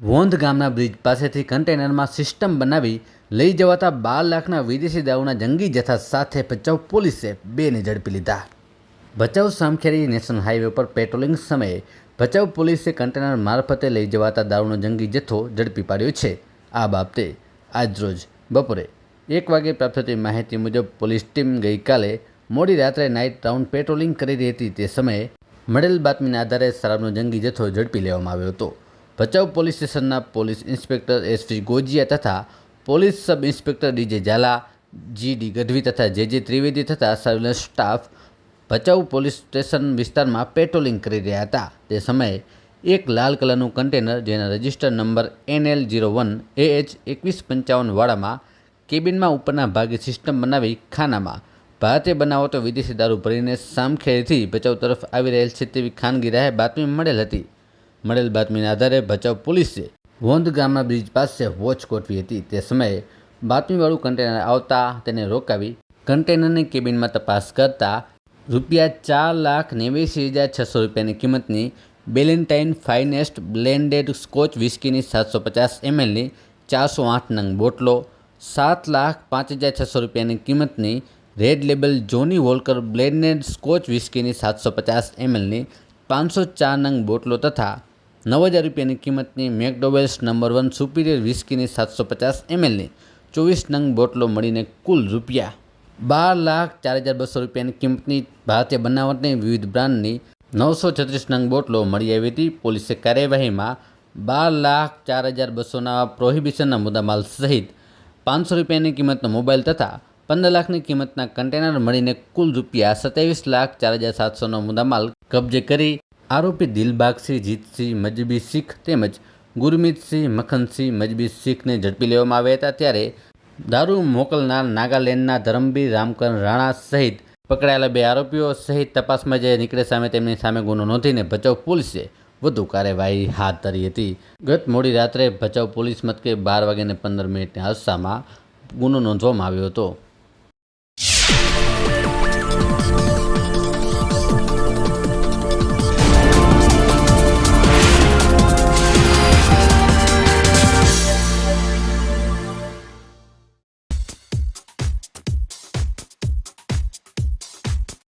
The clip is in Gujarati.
વોંધ ગામના બ્રિજ પાસેથી કન્ટેનરમાં સિસ્ટમ બનાવી લઈ જવાતા બાર લાખના વિદેશી દારૂના જંગી જથ્થા સાથે ભચાઉ પોલીસે બેને ઝડપી લીધા. ભચાઉ સામખેરી નેશનલ હાઈવે પર પેટ્રોલિંગ સમયે ભચાઉ પોલીસે કન્ટેનર મારફતે લઈ જવાતા દારૂનો જંગી જથ્થો ઝડપી પાડ્યો છે. આ બાબતે આજરોજ બપોરે એક વાગે પ્રાપ્ત થતી માહિતી મુજબ પોલીસ ટીમ ગઈકાલે મોડી રાત્રે નાઇટ રાઉન્ડ પેટ્રોલિંગ કરી રહી હતી. તે સમયે મળેલ બાતમીના આધારે શરાબનો જંગી જથ્થો ઝડપી લેવામાં આવ્યો હતો. ભચાઉ પોલીસ સ્ટેશનના પોલીસ ઇન્સ્પેક્ટર એસવી ગોજિયા તથા police sub inspector DJ Jhala, GD Gadhvi તથા જે જે ત્રિવેદી તથા surveillance staff Bhachau police station વિસ્તારમાં પેટ્રોલિંગ કરી રહ્યા હતા. તે સમયે એક લાલ કલરનું કન્ટેનર જેના register number NL zero one AH એકવીસ પંચાવન વાળામાં કેબિનમાં ઉપરના ભાગે સિસ્ટમ બનાવી ખાનામાં ભારતીય બનાવટો વિદેશી દારૂ ભરીને સામખેરીથી ભચાઉ તરફ આવી રહેલ છે તેવી ખાનગી રાહે બાતમી મળેલ હતી. મળેલ બાતમીના આધારે ભચાઉ પોલીસે વોંધ ગામના બ્રિજ પાસે વોચ ગોઠવી હતી. તે સમયે બાતમીવાળું કન્ટેનર આવતા તેને રોકાવી કન્ટેનરની કેબિનમાં તપાસ કરતા રૂપિયા ચાર લાખ નેવ્યાસી હજાર છસો રૂપિયાની કિંમતની બેલેન્ટાઇન ફાઇનેસ્ટ બ્લેન્ડેડ સ્કોચ વિસ્કીની સાતસો પચાસ એમએલની ચારસો આઠ નંગ બોટલો, સાત લાખ પાંચ હજાર છસો રૂપિયાની કિંમતની red label Johnnie Walker blended scotch વિસ્કીની સાતસો પચાસ એમએલની પાંચસો ચાર નંગ બોટલો તથા નવ હજાર રૂપિયાની કિંમતની મેકડોવેલ્સ નંબર વન સુપિરિયર વિસ્કીની સાતસો પચાસ એમએલની ચોવીસ નંગ બોટલો મળીને કુલ રૂપિયા બાર લાખ ચાર હજાર બસો રૂપિયાની કિંમતની ભારતીય બનાવટની વિવિધ બ્રાન્ડની નવસો છત્રીસ નંગ બોટલો મળી આવી હતી. પોલીસે કાર્યવાહીમાં બાર લાખ ચાર હજાર બસોના પ્રોહિબિશનના મુદ્દામાલ સહિત પાંચસો રૂપિયાની કિંમતનો મોબાઈલ તથા પંદર લાખની કિંમતના કન્ટેનર મળીને કુલ રૂપિયા સત્યાવીસ લાખ ચાર હજાર સાતસોનો મુદ્દામાલ કબજે કરી આરોપી દિલબાગસિંહ, જીતસિંહ, મજબી શીખ તેમજ ગુરમીતસિંહ, મખનસિંહ, મજબી શીખને ઝડપી લેવામાં આવ્યા હતા ત્યારે દારૂ મોકલનાર નાગાલેન્ડના ધરમબીર રામકરણ રાણા સહિત પકડાયેલા બે આરોપીઓ સહિત તપાસમાં જે નીકળે સામે તેમની સામે ગુનો નોંધીને ભચાઉ પોલીસે વધુ કાર્યવાહી હાથ ધરી હતી. ગત મોડી રાત્રે ભચાઉ પોલીસ મથકે બાર વાગ્યાને પંદર મિનિટની અરસામાં ગુનો નોંધવામાં આવ્યો હતો.